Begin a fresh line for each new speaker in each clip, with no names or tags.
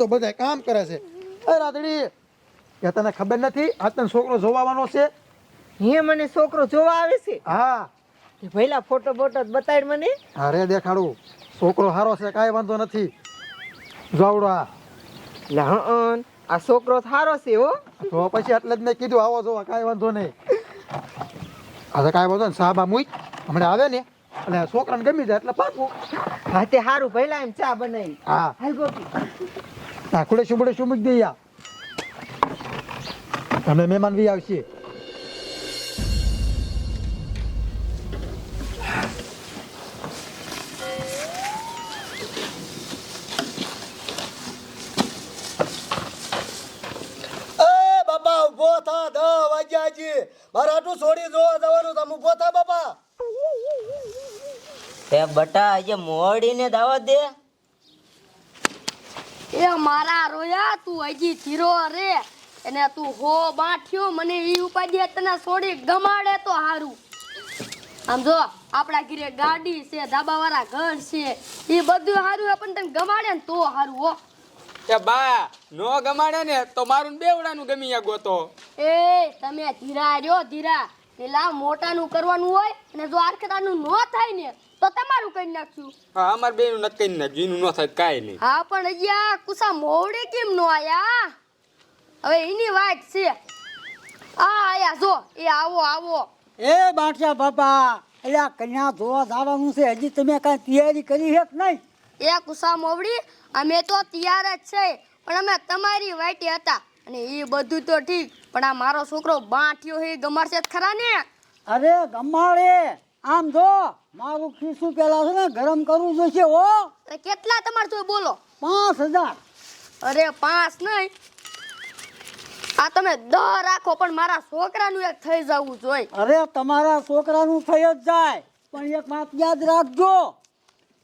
તો બધા કામ કરે છે. એ રાતડી કે તને ખબર નથી આ તને છોકરો જોવાનો છે?
હે મને છોકરો જોવા આવે છે?
હા.
પહેલા ભઈલા ફોટો બોટો બતાડ મને.
અરે દેખાડું છોકરો હારો છે કાંઈ વાંધો નથી. જોવડો આ
હં આ છોકરો સારો છે હો.
તો પછી એટલે જ મેં કીધું આવો જોવા કાંઈ વાંધો નહીં. આ તો કાંઈ વાંધો ને સાબા આ હમણાં આવે ને અને છોકરાને ગમી જાય એટલે પાકું.
હા તે સારું પહેલા એમ ચા બનાવી.
હા.
હાલ ગોપી.
આ ખુડે શુબડે શું મૂકી દઈએ. તમે મહેમાન બી આવશે.
એ બાપા ઊભો થા દહ વાગ્યા છે મારે આટલું છોડી જોવા જવાનું તમે ઊભો થા બાપા.
એ બટા આજે મોડીને દાવા દે.
એ મારા રોયા તું હજી ધીરો રે. એને તું હો બાઠ્યો મને એ ઉપાધિ તને છોડી ગમાડે તો હારું. આમ જો આપણા ઘીરે ગાડી છે ધાબા વાળા ઘર છે એ બધું હારું પણ તને ગમાડે ને તો હારું હો.
એ બા નો ગમાડે ને તો મારું બેવડાનું ગમી ગયા ગોતો
એ તમે ધીરા રહ્યો ધીરા. પેલા મોટાનું કરવાનું હોય અને જો આરખેતાનું ન થાય ને તો તમારું કરી નાખશું.
હા અમાર બે નું નક્કી ને એનું ન થાય કાંઈ નહીં.
હા પણ હજી આ કુસા મોવડે કેમ નો આયા? હવે એની વાત છે. આ આયા જો એ આવો આવો.
એ બાટિયા બાપા એટલે આ કન્યા જોવા જવાનું છે હજી તમે કાંઈ તૈયારી કરી છે કે નહીં?
એ કુસા મોવડી અમે તો તૈયાર જ છે પણ અમે તમારી વાટી હતા. અને એ બધું તો ઠીક પણ આ મારો છોકરો બાંઠ્યો હે ગમાડશે ખરા ને?
અરે ગમાડે. આમ જો મારું ખીસું પેલા છે ને ગરમ કરવું જોઈશે હો.
તો કેટલા તમારે જોઈ બોલો?
પાંચ હજાર.
અરે પાંચ નહીં. આ તમે દ રાખો પણ મારા છોકરાનું એક થઈ જવું જોઈએ
અરે તમારા છોકરાનું થઈ જ જાય પણ એક વાત યાદ રાખજો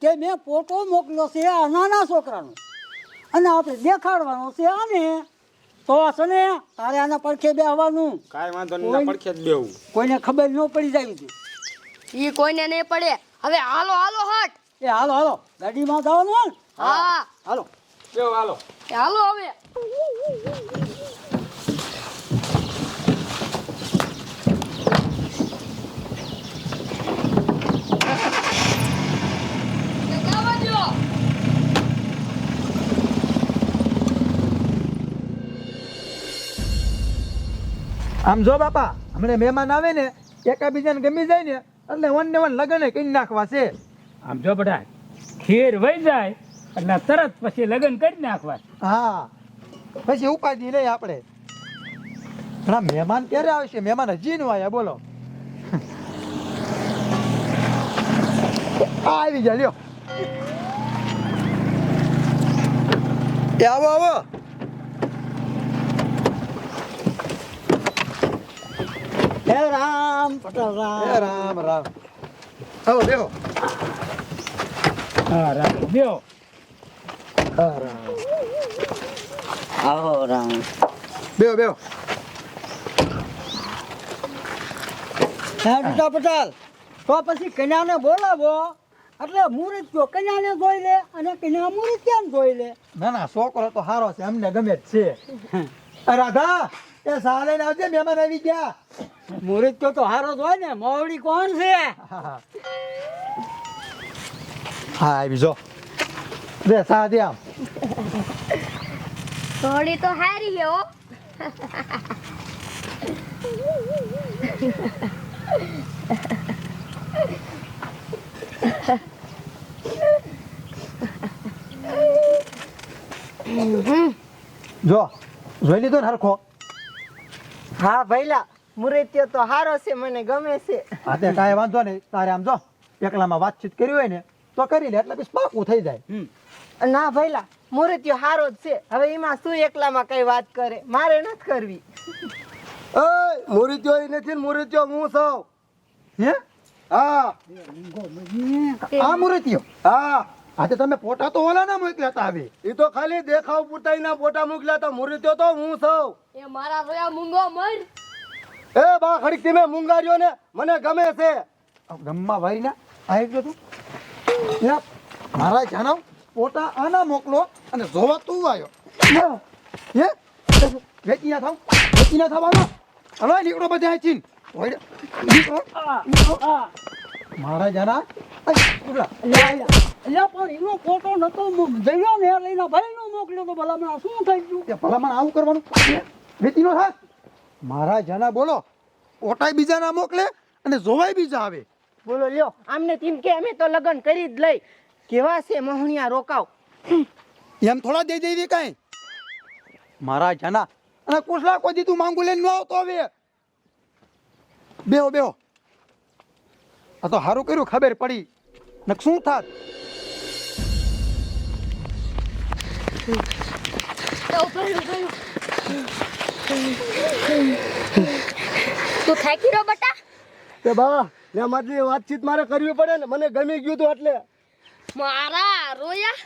કે મેં ફોટો મોકલ્યો છે આ નાના છોકરાનો. અને આપણે દેખાડવાનો છે આને. તો છે ને તારે આના પડખે બેહવાનું.
કાંઈ વાંધો નહીં ના પડખે જ બેવું
કોઈને ખબર ન પડી જાય છે
ઈ કોઈને નહીં પડે. હવે હાલો હાલો હટ.
એ હાલો હાલો. ગાડીમાં જવાનું?
હા.
હાલો.
બેવ હાલો.
એ હાલો હવે.
આમ જો બાપા હમણાં મહેમાન આવે ને એકાબીજાને ગમી જાય ને એટલે વન ને વન લગ્ન કરી નાખવા છે.
આમ જો બધા ખીર વહી જાય એટલે તરત પછી લગ્ન કરી નાખવા.
હા પછી ઉપાધિ નહીં આપણે. પણ મહેમાન ક્યારે આવશે? મહેમાન હજી નું આવ્યા બોલો. આવી ગયા લ્યો. આવો આવો.
હે રામ પટેલ
એ
રામ
રામ રામ. આવો દેખો
હા રામ. દેવો
હા, રામ.
આવો રામ.
બેહો બેહો.
હે દીટા પટેલ તો પછી કન્યાને બોલાવો. એટલે મુહૂર્ત કયો કન્યાને જોઈ લે અને કન્યા મુહૂર્ત કેમ જોઈ લે.
ના ના છોકરો તો સારો છે અમને ગમે જ છે. એ રાધા એ સાલે આવજે મહેમાન આવી ગયા.
મુહૂર્ત કયો તો હારો જ હોય ને મોવડી કોણ છે?
હા આવી જો. રે સા દે આમ
ઘોડી તો હારી છે હો.
જો જોઈ લીધો ને હરખો?
હા ભઈલા. મુરત્યો તો સારો છે મને ગમે છે.
હા તે કાંઈ વાંધો નહીં. તારે આમ જો એકલામાં વાતચીત કરી હોય ને તો કરી લે એટલે પછી પાકું થઈ જાય.
ના ભઈલા મુરત્યો હારો જ છે. હવે એમાં શું એકલામાં કઈ વાત કરે? મારે નથી કરવી.
એ મુરીત્યો એ નથી ને હું સૌ
હે?
હા.
આ મૂર્તિઓ
હા.
આજે તમે ફોટા તો ઓલા ના મોકલ્યા હતા આવી
એ તો ખાલી દેખાવ પૂરતા ના ફોટા મોકલ્યા તો મુરીત્યો તો હું સૌ
એ મારા રોયા મૂંગો મર.
એ બા ખડીક તમે મુંગાર્યો ને મને ગમે છે.
ગમમાં ભાઈ ના આવી ગયો તું. મારા જાણાવ પોતા આના મોકલો અને જોવા તું આવ્યો હે વેચી ના થાવ વેચી ના થાવ હવે હાલો નીકળો બધા આચીન ઓય, નીકળો. મારા જાના ઉભરા.
પણ એનો ફોટો નતો જઈયો ને લઈને ભાઈ નો મોકલ્યો તો ભલામણ શું થઈ ગયું?
ભલામણ આવું કરવાનું? હે? વેચી નો થાક મારા જાના બોલો ઓટાય બીજા ના મોકલે અને જોવાય બીજા આવે.
બોલો લ્યો. આમને તેમ કે અમે તો લગ્ન કરી જ લઈ. કેવા છે મોહણિયા રોકાવ.
એમ થોડા દઈ દેવી કાંઈ? મારા જાના. અને કુસલા કોઈ દીધું માંગુ લઈને ન આવતો હવે? બેહો બેહો. આ તો સારું કર્યું ખબર પડી. ને શું થાત?
તો ઊભા રહ્યો, ઊભા રહ્યો. તું થાકી રહ્યો બટા?
તે બાવા ને મારી વાતચીત મારે કરવી પડે ને મને ગમી ગયું તો એટલે.
મારા રોયા?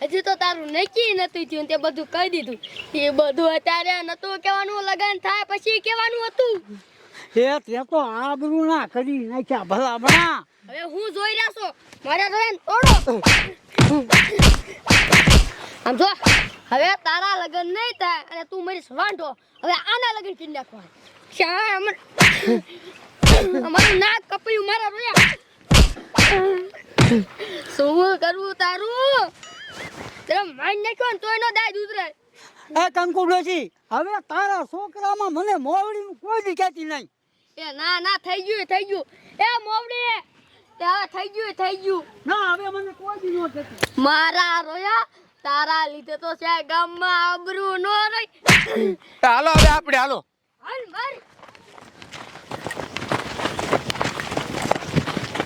હજી તો તારું નક્કી નતું થયું તે બધું કહી દીધું. એ બધું અત્યારે નતું કહેવાનું લગન થાય પછી કહેવાનું હતું.
એ તે તો આબરૂ ના કરી નાખ્યા ભલામણા.
હવે હું જોઈ રહ્યા છો? મારા રોયાને તોડો. આમ જો હવે તારા લગન નહીં થાય અને તું મારી વાંઢો હવે આના લગન કરી નાખવા શ્યા અમર નાક કપાયું મારા રોયા શું કરવું તારું? તેરા માન નાખ્યો ને તોય નો દાય ઉતરે.
એ કંકુડોજી હવે તારા છોકરામાં મને મોવડી કોઈ દી કહેતી નહીં.
એ ના ના થઈ ગયું થઈ ગયું. એ મોવડી તે હવે થઈ ગયું થઈ ગયું.
ના હવે મને કોઈ દી નો કહેતી.
મારા રોયા તારા લીધે તો છે ગામમાં આબરૂ નો રહી.
હાલો હવે આપણે હાલો.